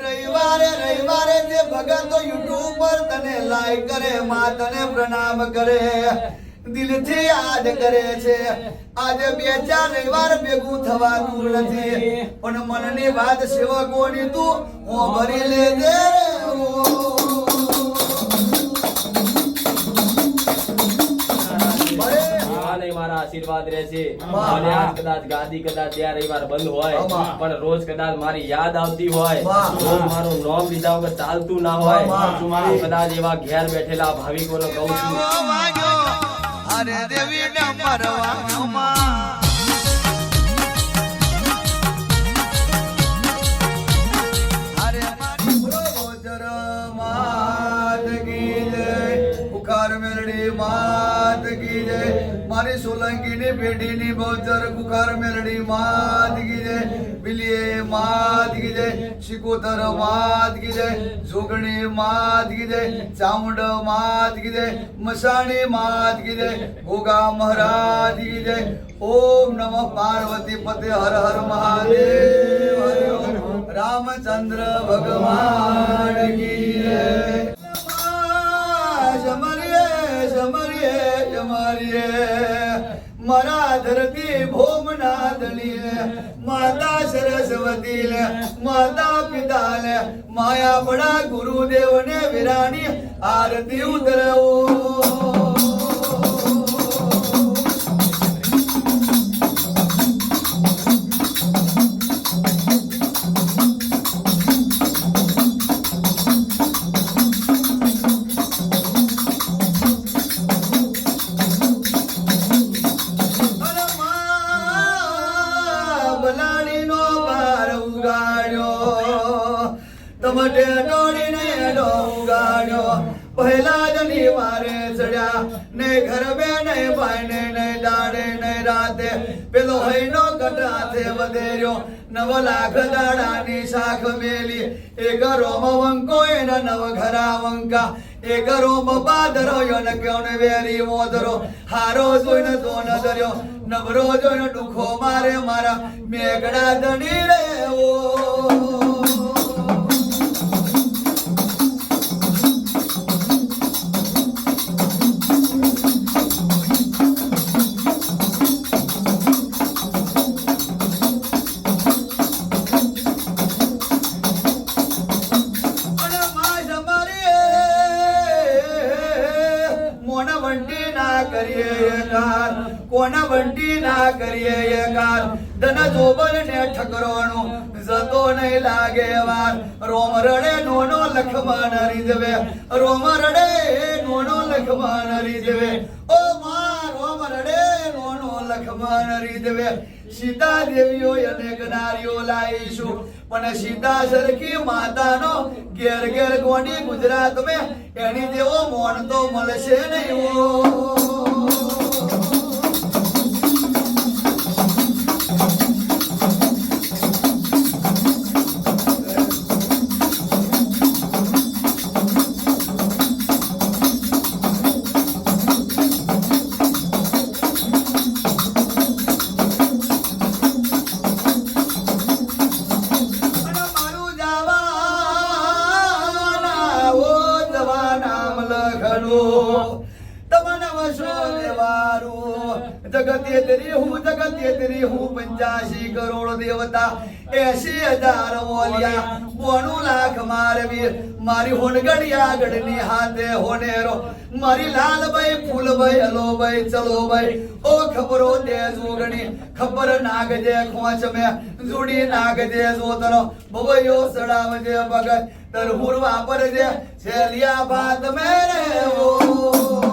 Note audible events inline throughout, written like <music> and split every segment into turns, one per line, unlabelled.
રવિવારે રવિવારે જે ભગતો યુટ્યુબ પર તને લાઈક કરે માં તને પ્રણામ કરે, દિલથી યાદ કરે છે. આજે બે ચાર રવિવાર ભેગું થવાનું નથી. પણ મનની વાત સેવકોની તું, હું ભરી લેજે
હા મારા આશીર્વાદ રહેશે. અને આજ કદાચ ગાદી કદાચ ત્યાં રવિવાર બંધ હોય પણ રોજ કદાચ મારી યાદ આવતી હોય. રોજ મારું નામ લીધા વગર ચાલતું ના હોય કદાચ એવા ઘેર બેઠેલા ભાવિકોને કહું છું.
અરે દેવી ને મરવાનો મારી સોલંકીની ની પેઢી ની બોજર બુખાર મેલડી, માત કી જય. બિલિયે માત કી જય. શિકોતર, માત કી જય. જોગણી માત કી જય. ચામુંડ, માત કી જય. મસાણી, માત કી જય. ગોગા મહારાજ કી જય. ઓમ નમઃ પાર્વતી પતે હર હર મહાદેવ. રામચંદ્ર ભગવાન કી જમરીએ મારા ધરતી ભોમનાથની માતા સરસ્વતી માતા પિતા લે માયા પડા ગુરુદેવ ને વિરાણી આરતી ઉતરવો. તમટે દોડીને ડોંગાડ્યો. પહેલા જ નિવારે ચડ્યા. ને ઘર બે ને ભાઈ ને દાડે ને રાતે. પેલો હૈનો કટાથે વધેર્યો. નવ લાખ દાડાની શાખ મેલી. એ રોમ વંકો, એના નવ ઘરા વંકા. એ રોમ બાદરો યોન ક્યોન વેરી મોદરો. હારો જોઈને દોન દર્યો નવરો જોઈને દુખો મારે મારા. મેઘડા ધણી રે ઓ. કોના વંટી ના કરીએ યકાર ધન જોબર ને ઠકરોનું જતો નહીં લાગે વાર. રોમ રડે નોનો લખમણ રીજવે રોમ રડે નોનો લખમણ રીજવે ઓ માં રોમ રડે નોનો લખમણ રીજવે સીતા દેવીઓ નારીઓ લાવીશું. પણ સીતા સરખી માતાનો ઘેર ઘેર ગોડી ગુજરાત મેં એની જેવો મોન તો મળશે નહીં એસી હજાર ઓલિયા, બોનું લાખ મારવી મારી હોનગઢી આગળની હાથે હોનેરો. મારી લાલભાઈ, ફૂલભાઈ, હલોભાઈ, ચલોભાઈ. ઓ ખબરો દે જોગણી, ખબર નાગજે ખોચ મે. જોડી નાગજે જોતરો. બવયો સડાવજે ભગત. તરહુર વાપરજે. છેલિયા ભાત મેરે ઓ.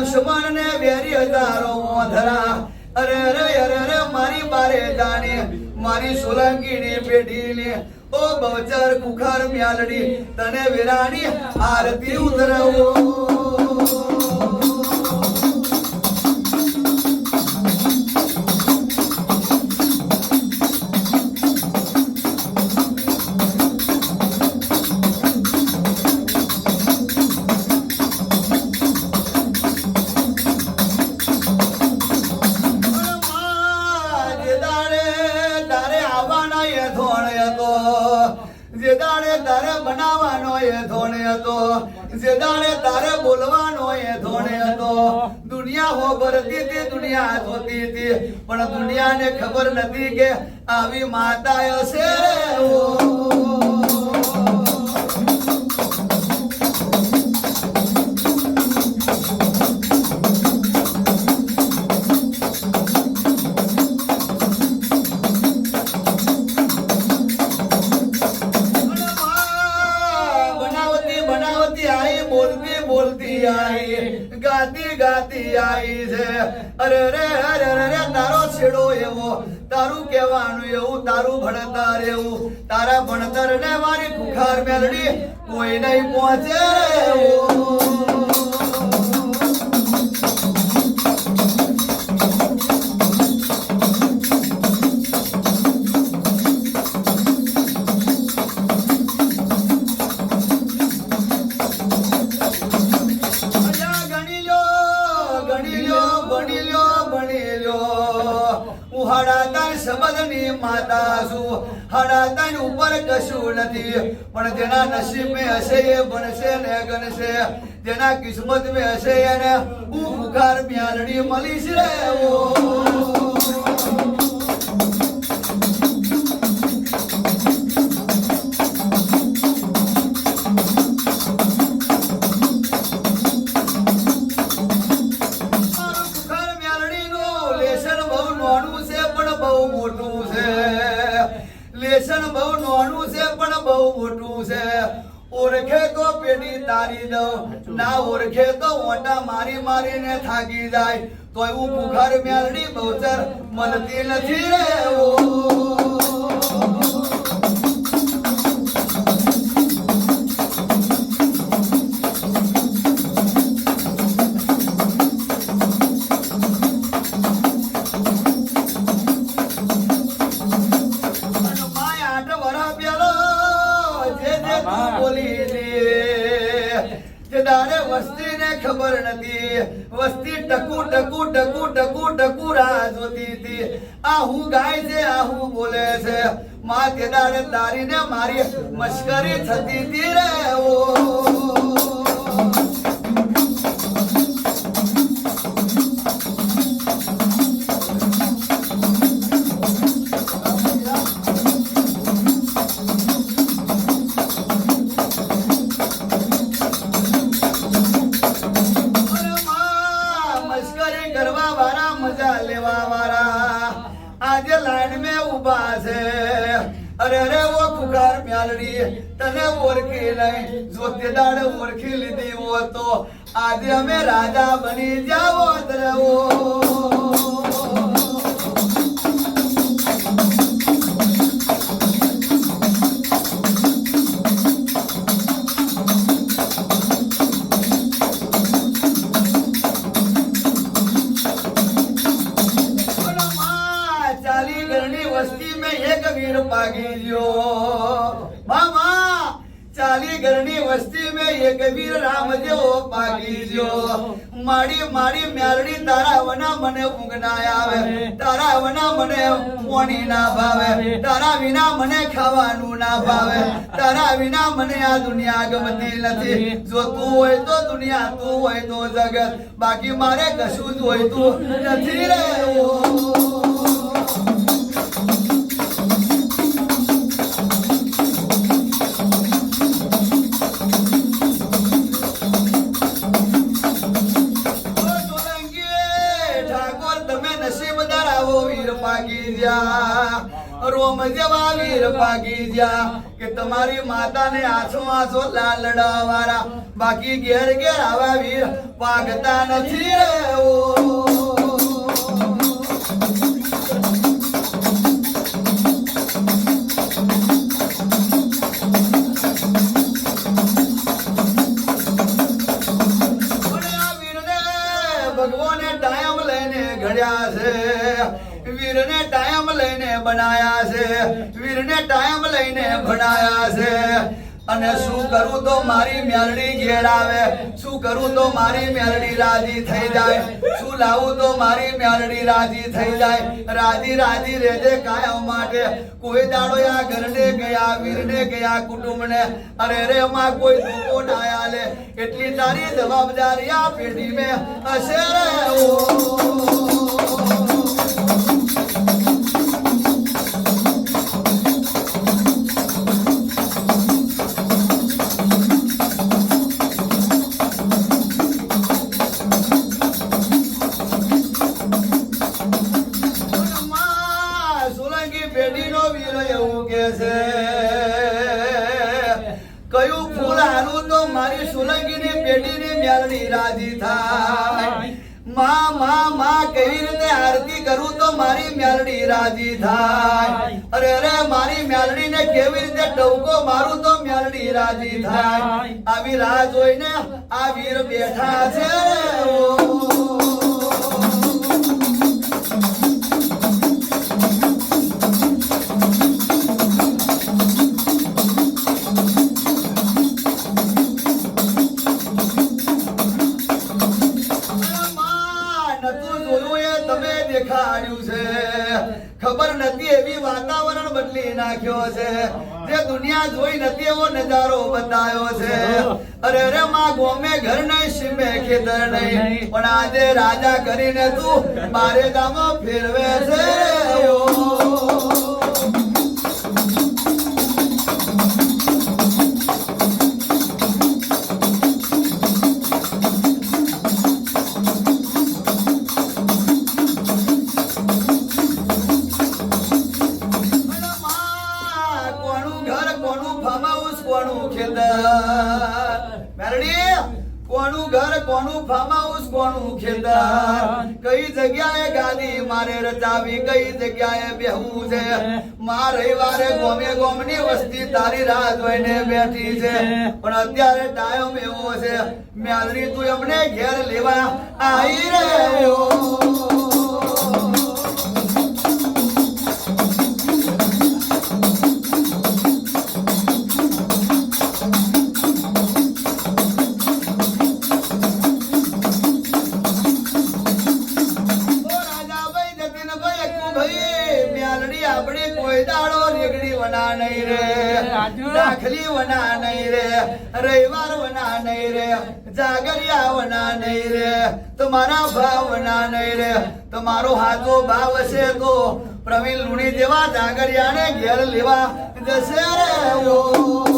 દુશ્મન ને વેરી હજારો મોધરા. અરે અરે અરે અરે, મારી બારે જાણે, મારી સોલંકી ની પેઢી ને ઓ બવચર કુખાર મ્યાલડી, તને વેરાણી આરતી ઉતરવો. તારે એ ધોને હતો. જે દાડે તારે બોલવાનો એ ધોને હતો. દુનિયા હોબરતી હતી, દુનિયા જોતી હતી. પણ દુનિયાને ખબર નથી કે આવી માતા હશે અરે અરે રે રે, તારો છેડો એવો તારું કહેવાનું એવું, તારું ભણતર એવું તારા ભણતર ને મારી ભૂખાર મેલડી કોઈ નહીં પહોંચે એવું. છું હડાતાર ઉપર કશું નથી પણ જેના નસીબમાં હશે એ બનશે ને ગણશે જેના કિસ્મત મેં હશે એને હું ભૂખાર મ્યાલડી રે ઓ. તારી દઉં. ના ઓળખે તો ઓટા મારી મારીને થાકી જાય. તો એવું બુખાર મ્યાલડી બહુચર મળતી નથી રે ટકુ ટકુ રાહ જોતી હતી. આ હું ગાય છે, આ બોલે છે. માં તે દાડે તારીને મારી મશ્કરી થતી હતી રે ઓ. રાજા બની જાવો દ્રવો. ચાલી ગરણી વસ્તી મેં એક વીર પાગી ગયો. ચાલી ઘરની વસ્તી મે એક વીર રામ જેવો પાકી ગયો. માડી માડી મ્યાલડી તારા વના મને ઊંઘ ના આવે. તારા વના મને પોણી ના ભાવે. તારા વિના મને ખાવાનું ના ભાવે. તારા વિના મને આ દુનિયા ગમતી નથી. જો તું હોય તો દુનિયા, તું હોય તો જગત. બાકી મારે કશું જોઈતું નથી રે જ્યા રોમ જેવા વીર ભાગી જ્યા કે તમારી માતાને આંસુ આંસુ લાલડા વાળા બાકી ઘેર ઘેર આવા વીર ભાગતા નથી રે વીરને ટાઈમ લઈને બનાયા છે. વીરને ટાઈમ લઈને ભણાયા છે. અને શું કરું તો મારી મેલડી ઘેર આવે. શું કરું તો મારી મેલડી રાજી થઈ જાય. શું લાવું તો મારી મેલડી રાજી થઈ જાય. રાજી રાજી રહેજે કાયમ માટે. કોઈ દાડો આ ઘરને ગયા, વીરને ગયા કુટુંબને. અરે રે માં કોઈ દુઃખો ના આલે. એટલી તારી જવાબદારી આ પેઢી મેં હશે રે. રાજી થાયમાં માં માં રીતે આરતી કરું તો મારી મ્યાલડી રાજી થાય અરે અરે, મારી મેલડીને કેવી રીતે ટવકો મારું તો મ્યાલડી રાજી થાય આવી રાહ જોઈને આ વીર બેઠા છે. દુનિયા જોઈ નથી એવો નજારો બતાવ્યો છે અરે અરે માં ગોમે ઘર નહીં સીમે ખેતર નહીં પણ આજે રાજા કરીને તું મારે ગામ ફેરવે છે માં રવિવારે ગોમે ગોમની વસ્તી તારી રાહ જોઈને બેઠી છે. પણ અત્યારે ટાઈમ એવો છે. મેલડી તું એમને ઘેર લેવા આવી રહ્યો. વના નહીં રે, રવિવાર વના નહીં રે જાગરિયા વના નહીં રે, તમારા ભાવ વના નહીં રે, તમારો હાથો ભાવ હશે તો પ્રવીણ લુણી જેવા જાગરિયાને ઘેર લેવા જશે રે.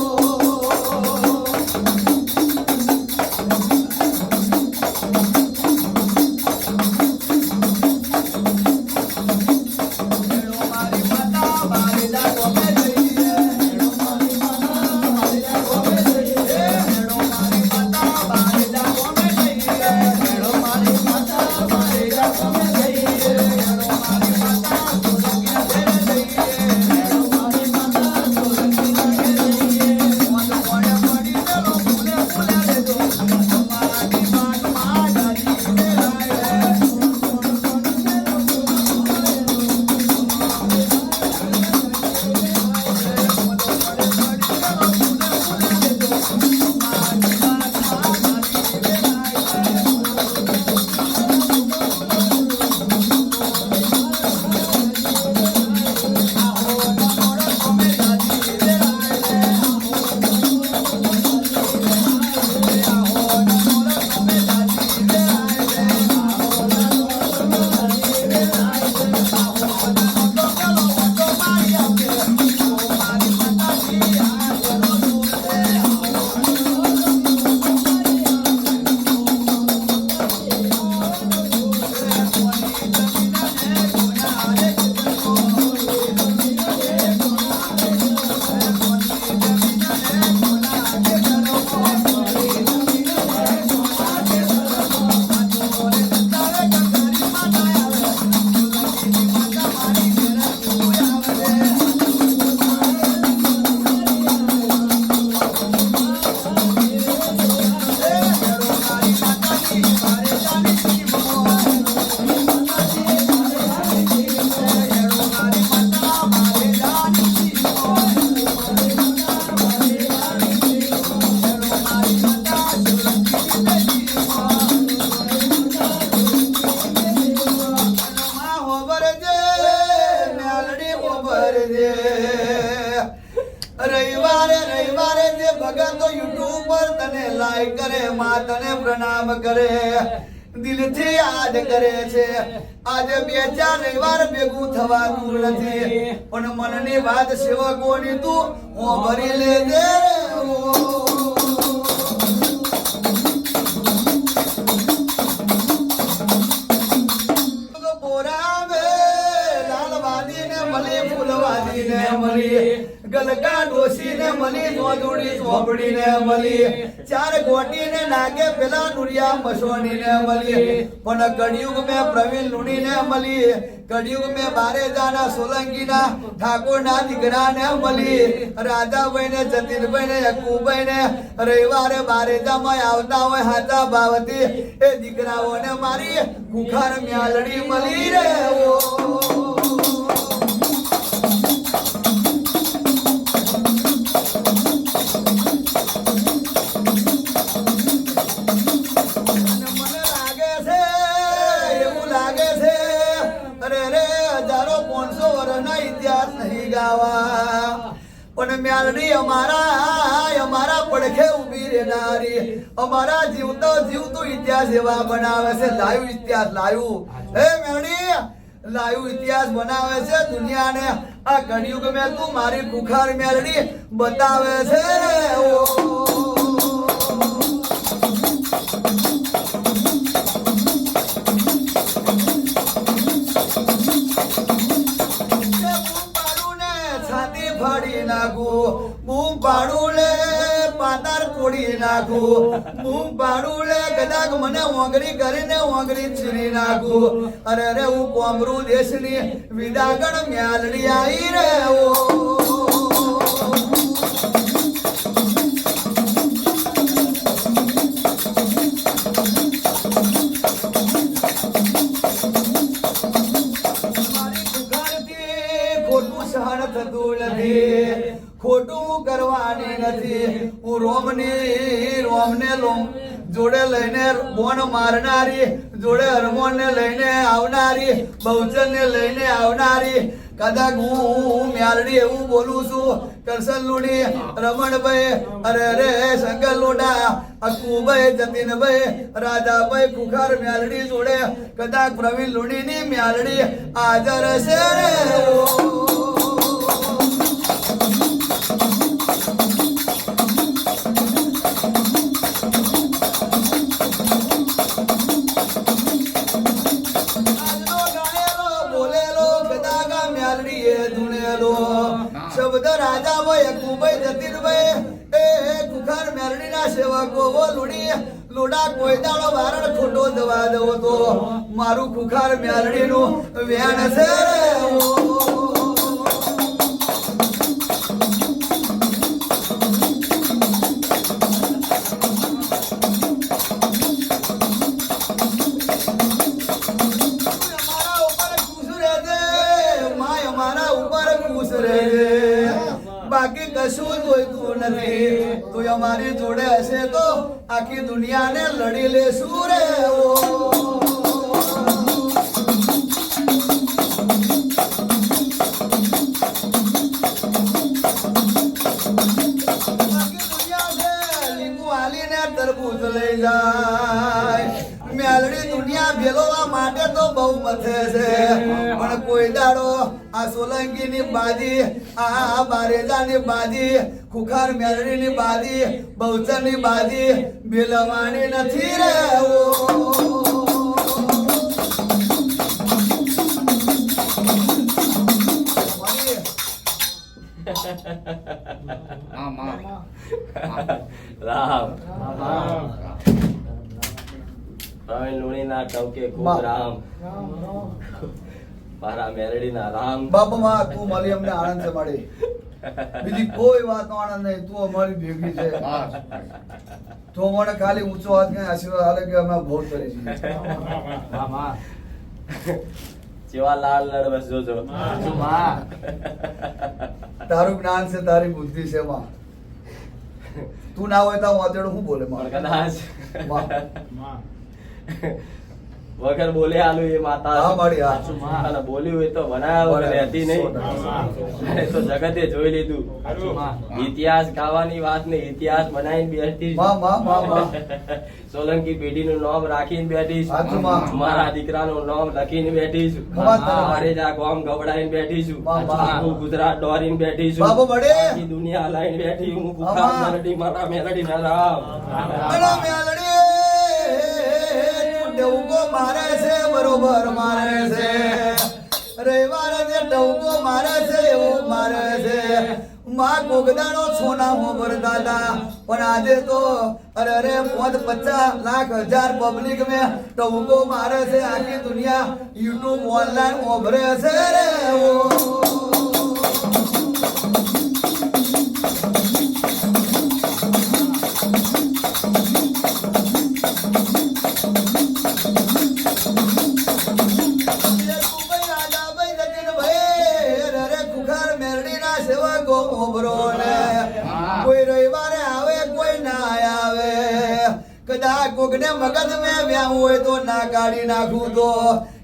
આજે બે ચાર રવિવાર ભેગું થવાનું નથી. પણ મનની વાત સેવકોની તું, હું ભરી લે દે મળી. ગલકા ડોસીને મળી ગોદુડી ચોપડીને મળી ચાર ગોટીને નાગે પેલા નુરિયા મસોણીને મળી પણ કળિયુગ મેં પ્રવીણ લુણીને મળી કળિયુગ મેં બારેજાના સોલંકીના ઠાકોરના દીકરાને મળી ને જતીનભાઈને યકુભાઈને રવિવારે બારેજામાં આવતા હોય હાથા ભાવતી એ દીકરાઓને મારી કુખાર મ્યાલડી મળી રે નહીં પણ મ્યાલડી અમારા અમારા પડખે ઊભી રહેનારી. અમારા જીવતો જીવતો ઇતિહાસ એવા બનાવે છે. લાઈવ ઇતિહાસ લાઈવ હે મ્યાલડી લાઈવ ઇતિહાસ બનાવે છે દુનિયાને. આ કળિયુગ મેં તું મારી ભૂખાર મેળડી બતાવે છે. ઓ પાડું લે પાતાર કોડી નાખું. હું પાડું લે મને ઓંગળી કરીને ઓંગળી છીરી નાખું. અરે રે, હું કોમરું દેશની વિદાગણ મ્યાલડી આવી રે ઓ ખોટું કરવાની નથી. હું રોમની, રોમને લોમ જોડે લઈને બોન મારનારી, જોડે હરમોનને લઈને આવનારી બહુચરને લઈને આવનારી. કદાચ હું મ્યાલડી એવું બોલું છું કરશન લુણી રમણભાઈ, અરે રે શંકર લોડા અકુભાઈ, જતીનભાઈ, રાધાભાઈ કુખાર મ્યાલડી જોડે, કદાચ પ્રવીણ લુણીની મ્યાલડી હાજર છે. રે રાજા ભાઈ અકુભાઈ જતીનભાઈ એ કુખાર મ્યાલડીના સેવકો ઓ લુડી. લુડા કોઈ દાડો વારણ ખોટો દવા દવો તો. મારું કુખાર મ્યાલડીનું વેણ છે રે કશું જોઈતું નથી? તું અમારી જોડે હશે તો આખી દુનિયાને લડી લેશું રે તરબૂચ લઈ જાય માટે તો બહુ મથે છે. પણ કોઈ દાડો આ સોલંકી ની બાજી આ બારેજા ની બાજી ખુખાર મેલડી ની બાજી બહુચરની બાજી બિલવાની નથી રહેવું રામ.
રામ. રામ. પ્રવીણ લુણીના ટવકે ખૂબ. રામ. મારા મેરડીના રામ.
બાપમાં તું મારી અમને આનંદ છે બીજી કોઈ વાતનો આનંદ નહીં. તું અમારી ભેગી છે. તો મને ખાલી ઊંચો હાથ કે આશીર્વાદ હાલે કે અમે બહુ કરી છીએ.
જેવા લાલ લડવસ જોજો.
તારું જ્ઞાન છે તારી બુદ્ધિ છે માં તું ના હોય તો વાંચેડો શું બોલે માં
કદાચ
વાહ.
વગર બોલે આલુ એ માતા
હા, મારી હા.
અને બોલ્યું હોય તો બનાવ્યા વગર હતી નહીં. તો જગતે જોઈ લીધું. ઇતિહાસ ગાવાની વાત ને ઇતિહાસ બનાવીને બેઠી <laughs> સોલંકી પેઢી પેઢીનું નામ રાખીને બેઠી છું. મારા દીકરાનું નામ લખીને બેઠી છું મારે જ આ ગામ ગવડાવીને બેઠી છું. આખું ગુજરાત દોરીને બેઠી છું આખી દુનિયા લાઈને બેઠી. હું ભૂખા મેલડી મારા મેલડી ના રામ
મેલડી તું ડવકો મારે છે, બરોબર મારે છે. રવિવારે જે ટવકો મારે છે, એવું મારે છે. માં ગોગદાનો સોના હોબર દાદા પણ આજે તો, અરે અરે પોત પચાસ લાખ હજાર પબ્લિક મે ટવકો મારે છે. આખી દુનિયા યુટ્યુબ ઓનલાઈન ઓભરે છે રે, ઓ. કોકને મગજ મેં વ્યાવું હોય તો ના કાઢી નાખું તો.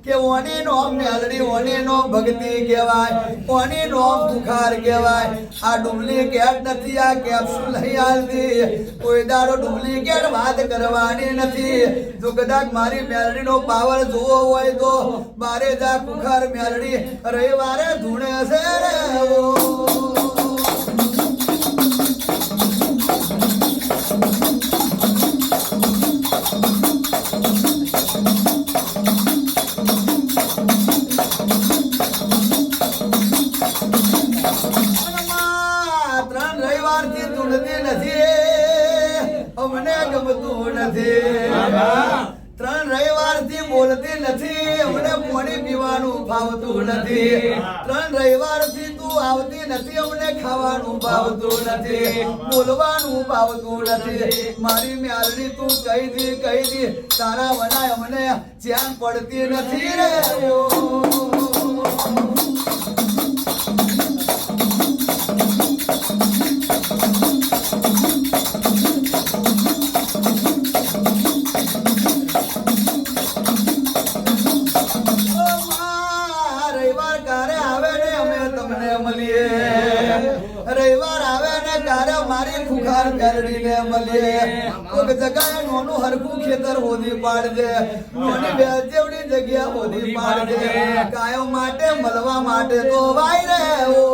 કે ઓની નોમ મેલડી ઓની નોમ ભક્તિ કહેવાય ઓની નોમ બુખાર કહેવાય. આ ડુપ્લિકેટ નથી, આ કેપ્સ્યુલ નહીં હાલતી. કોઈ દાડો ડુપ્લિકેટ વાત કરવાની નથી. જો કદાચ મારી મેલડી નો પાવર જોવો હોય તો. બારે જા કુખાર મેલડી, રવિવારે ધૂણે છે રે નથી, બોલવાનું ભાવતું નથી. મારી મ્યાલની તું કહી દી કહી દી, તારા વનાય અમને ચેન પડતી નથી રે. મારી ખુખાર પેરડીને મળીએ. કોક જગાએ નોનું હરખું ખેતર હોધી પાડજે. નોની બે જેવડી જગ્યા હોધી પાડજે. કાયમ માટે મળવા માટે તો વાય રે ઓ.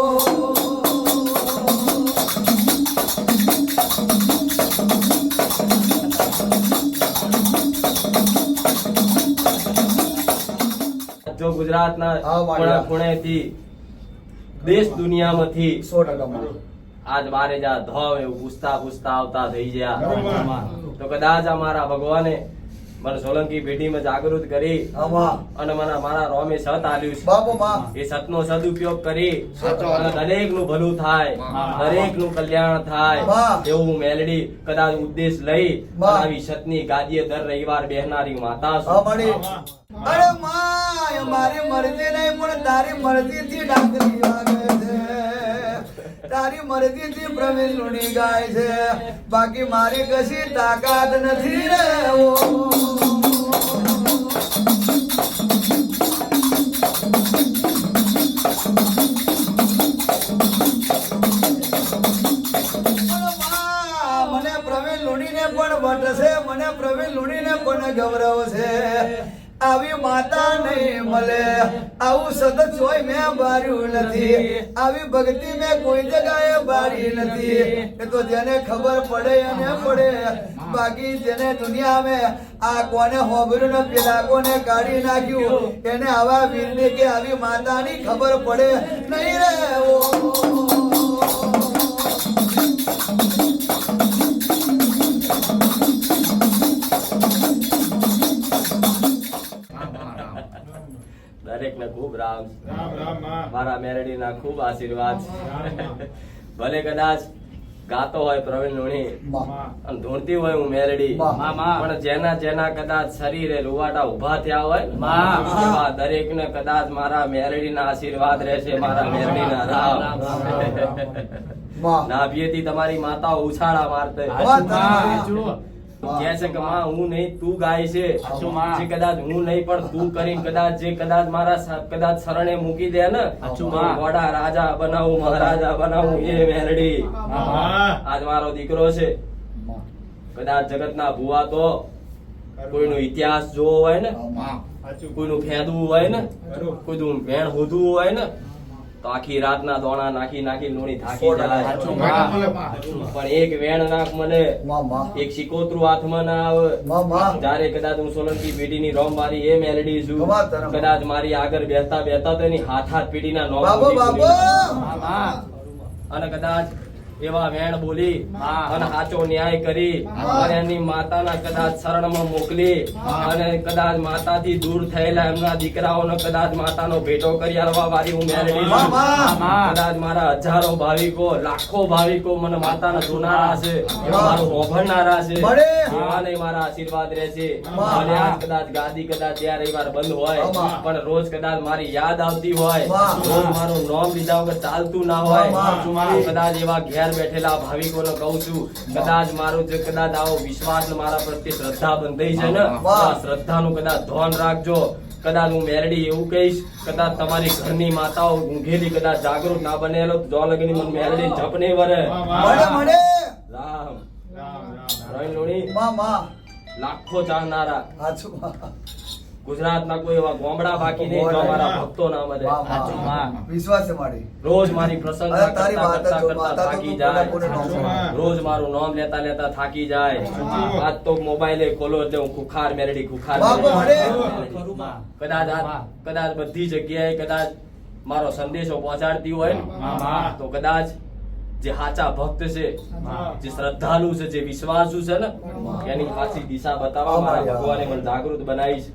જો ગુજરાતના ખૂણેથી દેશ દુનિયામાંથી
સો ટકા.
આજ મારે જા ધોવ એવું પૂછતા પૂછતા આવતા થઈ ગયા. તો કદાચ આ મારા ભગવાને મને સોલંકી પેઢીમાં જાગૃત કરી અને મને મારા રોમે સત આલ્યું છે. એ સતનો સદુપયોગ કરી દરેકનું ભલું થાય. દરેકનું કલ્યાણ થાય. એવું મેલડી કદાચ ઉદ્દેશ લઈ આવી સતની ગાદીએ દર રવિવાર બેહનારી માતા છું.
અરે માં મારી મરજી નહીં પણ તારી મરજી થી ડાકરી તારી મરજી થી પ્રવીણ લુણી ગાય છે. બાકી મારી કશી તાકાત નથી રે લુણીને પણ વટ મને પ્રવીણ લુણીને પણ ગૌરવ છે આવી માતા નહીં મળે. આવું સતત જોઈ મેં બાર્યું નથી. આવી ભક્તિ મેં કોઈ જગાએ બારી નથી. એ તો જેને ખબર પડે એને પડે. બાકી જેને દુનિયા મેં આ કોને હોબરું ને પેલા કોને કાઢી નાખ્યું? એને આવા વીરને કે આવી માતાની ખબર પડે. નહીં રે ઓ.
દરેક ને ખૂબ રામ. મારા મેરડી ના ખૂબ આશીર્વાદ. <laughs> ભલે કદાચ ગાતો હોય પ્રવીણ લુણી અને ધૂણતી હોય હું
મેરડી
પણ જેના જેના કદાચ શરીરે રૂવાટા ઊભા થયા હોય ને,
વાહ.
એવા કદાચ મારા મેરડીના આશીર્વાદ રહેશે મારા મેલડીના રામમાં. <laughs> તમારી માતા ઉછાળા મારતે. કહે છે કે માં હું નહીં તું ગાય છે. જે કદાચ હું નહીં પણ તું કરીને કદાચ જે કદાચ મારા કદાચ શરણે મૂકી દે ને તો
માં.
વડા રાજા બનાવું મહારાજા બનાવું એ મેલડી આજ મારો દીકરો છે. કદાચ જગતના ભુવા તો કોઈનો ઇતિહાસ જોવો હોય ને કોઈનું ફેદવું હોય ને કોઈનું વેણ હોધવું હોય ને તો આખી રાતના દોણા નાખી નાખી લોણી થાકી જાય. પણ એક વેણ નાખ મને. એક સિકોતરું હાથમાં ના આવે. જ્યારે કદાચ હું સોલંકી પેઢીની રોમ મારી એ મેલડી છું. કદાચ મારી આગળ બેસતા બેસતા તો એની હાથ હાથ પેઢીના નોમ
બાબો
સુધી
બાબો!
માં.
અને કદાચ એવા વેણ બોલી અને સાચો ન્યાય કરી અને એની માતાના કદાચ શરણમાં મોકલી અને કદાચ માતાથી દૂર થયેલા એમના દીકરાઓનો કદાચ માતાનો ભેટો કરી આલવા વાળી હું મેલડી છું.
માં, માં.
માં.
કદાચ મારા હજારો ભાવિકો લાખો ભાવિકો મને માતાના જોનારા છે. મારું હોભળનારા છે. એવાને મારા આશીર્વાદ રહેશે. ભલે આજ કદાચ ગાદી કદાચ ત્યાં રવિવાર બંધ હોય પણ રોજ કદાચ મારી યાદ આવતી હોય રોજ મારું નોમ લીધા વગર ચાલતું ના હોય કદાચ એવા ઘેર બેઠેલા ભાવિકોને કહું છું કદાચ મારું જે કદાચ આવો વિશ્વાસ ને મારા પ્રત્યે શ્રદ્ધા બંધાઈ છે ને શ્રદ્ધા નું શ્રદ્ધાનું કદાચ ધ્યાન રાખજો. કદાચ હું મેરડી એવું કહીશ કદાચ તમારી ઘરની માતાઓ ઊંઘેલી કદાચ જાગૃત ના બનેલો જો લગીની મને મેરડી જપ નહીં વરે.
રામ.
રામ રોહિણ લોણી
માં માં
લાખો ચાહનારા. ગુજરાતના કોઈ એવા ગોમડા બાકી નહીં જો મારા ભક્તો ના મળે.
સાચું
માં. વિશ્વાસ છે મારી.
રોજ મારી
પ્રસંગા તારી
કરતા
વાત
કરતા
જો, માતા
થાકી જાય. રોજ મારું નામ લેતા લેતા થાકી જાય. આજ તો મોબાઈલે ખોલો એટલે હું ખુખાર મેરડી ખુખાર. કદાચ કદાચ બધી જગ્યાએ કદાચ મારો સંદેશો પહોંચાડતી હોય. તો કદાચ જે સાચા ભક્ત છે જે શ્રદ્ધાળુ છે જે વિશ્વાસુ છે ને એની સાચી દિશા બતાવવા મારા ભગવાને મને જાગૃત બનાવી છે.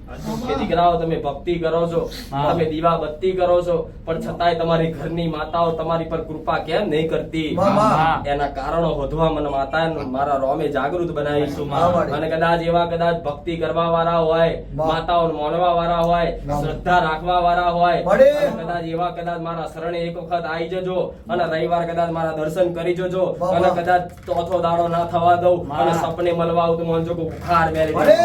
કે દીકરાઓ તમે ભક્તિ કરો છો તમે દીવા બત્તી કરો છો પણ છતાંય તમારી ઘરની માતાઓ તમારી પર કૃપા કેમ નહીં કરતી. એના કારણો વધવા મને માતા મારા રોમે જાગૃત બનાવી છું. અને કદાચ એવા કદાચ ભક્તિ કરવા વાળા હોય માતાઓ માનવા વાળા હોય શ્રદ્ધા રાખવા વાળા હોય કદાચ એવા કદાચ મારા શરણે એક વખત આવી જજો અને રવિવાર કદાચ મારા દર્શન કરી જોજો અને. કદાચ ચોથો દાડો ના થવા દઉં. અને સપને મળવા આવું તો માનજો બુખાર મેરી
મળે.